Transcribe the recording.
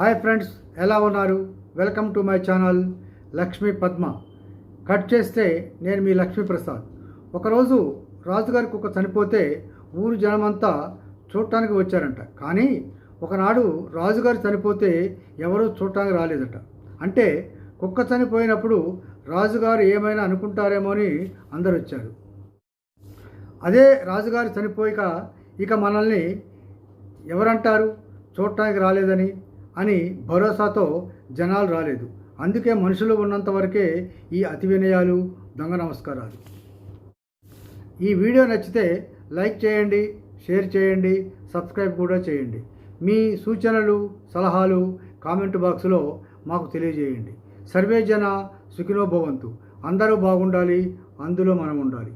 Hi friends ఎలా ఉన్నారు? Welcome to my channel Lakshmi Padma. Cut చేస్తే నేను మీ లక్ష్మీ ప్రసాద్. ఒకరోజు రాజుగారి కుక్క చనిపోతే ఊరు జనమంతా చూడటానికి వచ్చారంట. కానీ ఒకనాడు రాజుగారు చనిపోతే ఎవరూ చూడటానికి రాలేదట. అంటే కుక్క చనిపోయినప్పుడు రాజుగారు ఏమైనా అనుకుంటారేమో అని అందరు వచ్చారు అదే రాజుగారు చనిపోయాక ఇక మనల్ని ఎవరంటారు? చూడటానికి రాలేదని అని భరోసాతో జనాలు రాలేదు. అందుకే మనుషులు ఉన్నంత వరకే ఈ అతి వినయాలు దొంగ నమస్కారాలు. ఈ వీడియో నచ్చితే లైక్ చేయండి షేర్ చేయండి సబ్స్క్రైబ్ కూడా చేయండి. మీ సూచనలు సలహాలు కామెంట్ బాక్స్లో మాకు తెలియజేయండి. సర్వే జన సుఖినోభవంతు అందరూ బాగుండాలి అందులో మనం ఉండాలి